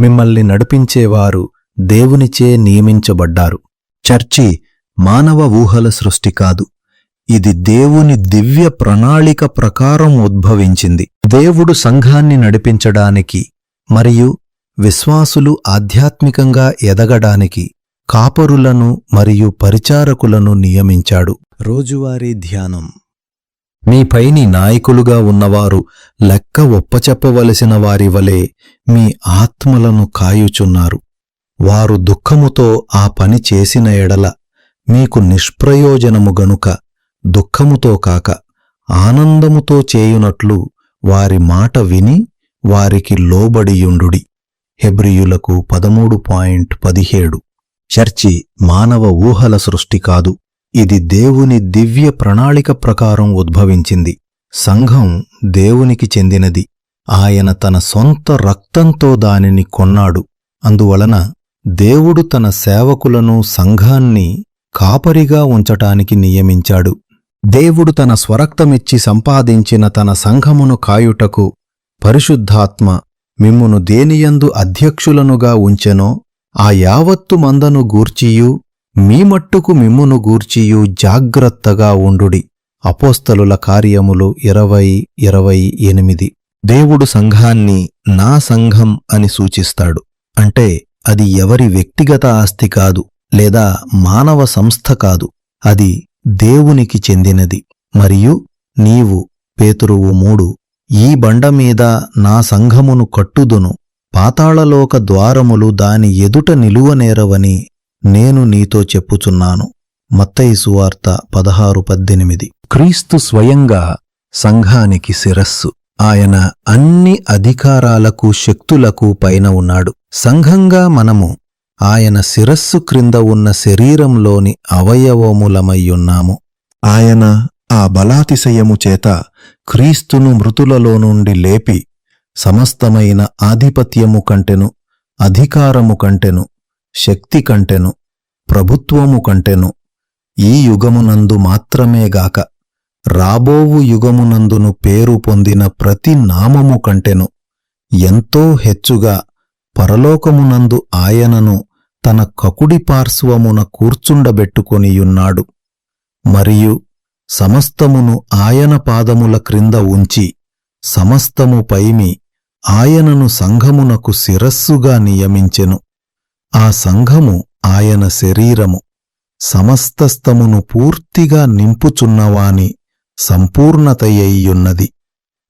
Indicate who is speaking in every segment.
Speaker 1: మిమ్మల్ని నడిపించేవారు దేవునిచే నియమించబడ్డారు.
Speaker 2: చర్చి మానవ ఊహల సృష్టి కాదు. ఇది దేవుని దివ్య ప్రణాళిక ప్రకారం ఉద్భవించింది.
Speaker 1: దేవుడు సంఘాన్ని నడిపించడానికి మరియు విశ్వాసులు ఆధ్యాత్మికంగా ఎదగడానికి కాపరులను మరియు పరిచారకులను నియమించాడు.
Speaker 2: రోజువారీ ధ్యానం.
Speaker 1: మీ పైని నాయకులుగా ఉన్నవారు లెక్క ఒప్పచెప్పవలసిన వారి వలె మీ ఆత్మలను కాయుచున్నారు. వారు దుఃఖముతో ఆ పని చేసిన ఎడల మీకు నిష్ప్రయోజనము గనుక దుఃఖముతో కాక ఆనందముతో చేయునట్లు వారి మాట విని వారికి లోబడియుండుడి. హెబ్రియులకు పదమూడు పాయింట్ పదిహేడు.
Speaker 2: చర్చి మానవ ఊహల సృష్టి కాదు. ఇది దేవుని దివ్య ప్రణాళిక ప్రకారం ఉద్భవించింది.
Speaker 1: సంఘం దేవునికి చెందినది. ఆయన తన సొంత రక్తంతో దానిని కొన్నాడు. అందువలన దేవుడు తన సేవకులను సంఘాన్ని కాపరిగా ఉంచటానికి నియమించాడు. దేవుడు తన స్వరక్తమిచ్చి సంపాదించిన తన సంఘమును కాయుటకు పరిశుద్ధాత్మ మిమ్మును దేనియందు అధ్యక్షులనుగా ఉంచెనో ఆ యావత్తు మందను గూర్చియు మీ మట్టుకు మిమ్మును గూర్చియు జాగ్రత్తగా ఉండుడి. అపోస్తలుల కార్యములు ఇరవై ఇరవై ఎనిమిది. దేవుడు సంఘాన్ని నా సంఘం అని సూచిస్తాడు. అంటే అది ఎవరి వ్యక్తిగత ఆస్తి కాదు లేదా మానవ సంస్థ కాదు అది దేవునికి చెందినది. మరియు నీవు పేతురువు మూడు ఈ బండ మీద నా సంఘమును కట్టుదును. పాతాళలోక ద్వారములు దాని ఎదుట నిలువనేరవని నేను నీతో చెప్పుచున్నాను. మత్తయి సువార్త పదహారు పద్దెనిమిది. క్రీస్తు స్వయంగా సంఘానికి శిరస్సు. ఆయన అన్ని అధికారాలకు శక్తులకు పైన ఉన్నాడు. సంఘంగా మనము ఆయన శిరస్సు క్రింద ఉన్న శరీరంలోని అవయవములమయ్యున్నాము.
Speaker 2: ఆయన ఆ బలాతిశయము చేత
Speaker 1: క్రీస్తును మృతులలో నుండి లేపి సమస్తమైన ఆధిపత్యము కంటెను అధికారము కంటెను శక్తి కంటెను ప్రభుత్వము కంటెను ఈ యుగమునందు మాత్రమేగాక రాబోవు యుగమునందును పేరు పొందిన ప్రతి నామము కంటెను ఎంతో హెచ్చుగా పరలోకమునందు ఆయనను తన కకుడి పార్శ్వమున కూర్చుండబెట్టుకొనియున్నాడు. మరియు సమస్తమును ఆయన పాదముల క్రింద ఉంచి సమస్తము పైమి ఆయనను సంఘమునకు శిరస్సుగా నియమించెను. ఆ సంఘము ఆయన శరీరము సమస్తస్తమును పూర్తిగా నింపుచున్నవాని సంపూర్ణతయ్యున్నది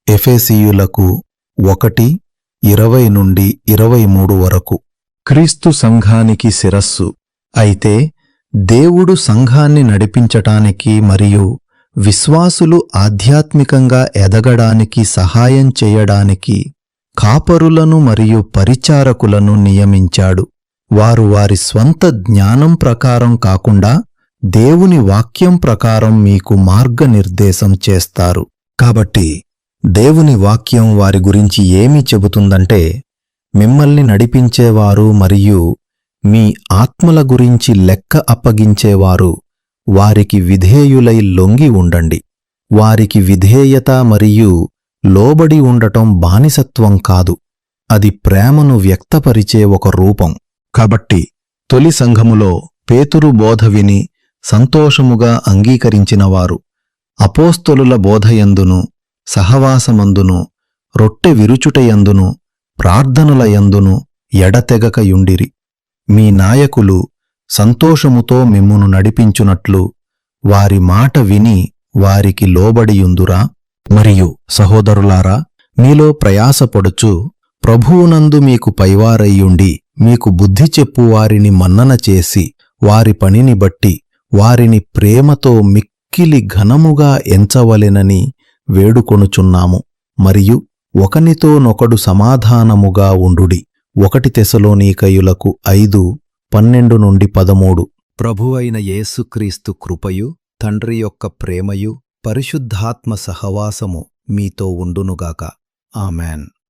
Speaker 1: ఎఫెసియులకు ఒకటి ఇరవై నుండి ఇరవై మూడు వరకు. క్రీస్తు సంఘానికి శిరస్సు. అయితే దేవుడు సంఘాన్ని నడిపించటానికి మరియు విశ్వాసులు ఆధ్యాత్మికంగా ఎదగడానికి సహాయం చేయడానికి కాపరులను మరియు పరిచారకులను నియమించాడు. వారు వారి స్వంత జ్ఞానం ప్రకారం కాకుండా దేవుని వాక్యం ప్రకారం మీకు మార్గనిర్దేశం చేస్తారు. కాబట్టి దేవుని వాక్యం వారి గురించి ఏమి చెబుతుందంటే మిమ్మల్ని నడిపించేవారు మరియు మీ ఆత్మల గురించి లెక్క అప్పగించేవారు వారికి విధేయులై లొంగి ఉండండి. వారికి విధేయత మరియు లోబడి ఉండటం బానిసత్వం కాదు. అది ప్రేమను వ్యక్తపరిచే ఒక రూపం. కాబట్టి తొలి సంఘములో పేతురు బోధ విని సంతోషముగా అంగీకరించినవారు అపోస్తలుల బోధయందును సహవాసమందును రొట్టె విరుచుటయందును ప్రార్థనలయందును ఎడతెగకయుండిరి. మీ నాయకులు సంతోషముతో మిమ్మును నడిపించునట్లు వారి మాట విని వారికి లోబడియుందురా? మరియు సహోదరులారా మీలో ప్రయాసపడుచు ప్రభువునందు మీకు పైవారయ్యుండి మీకు బుద్ధి చెప్పు వారిని మన్నన చేసి వారి పనిని బట్టి వారిని ప్రేమతో మిక్కిలి ఘనముగా ఎంచవలెనని వేడుకొనుచున్నాము. మరియు ఒకనితోనొకడు సమాధానముగా ఉండుడి. ఒకటి తెసలోనీకయులకు ఐదు పన్నెండు నుండి పదమూడు. ప్రభువైన యేసుక్రీస్తు కృపయు తండ్రి యొక్క ప్రేమయు పరిశుద్ధాత్మ సహవాసము మీతో ఉండునుగాక. ఆమెన్.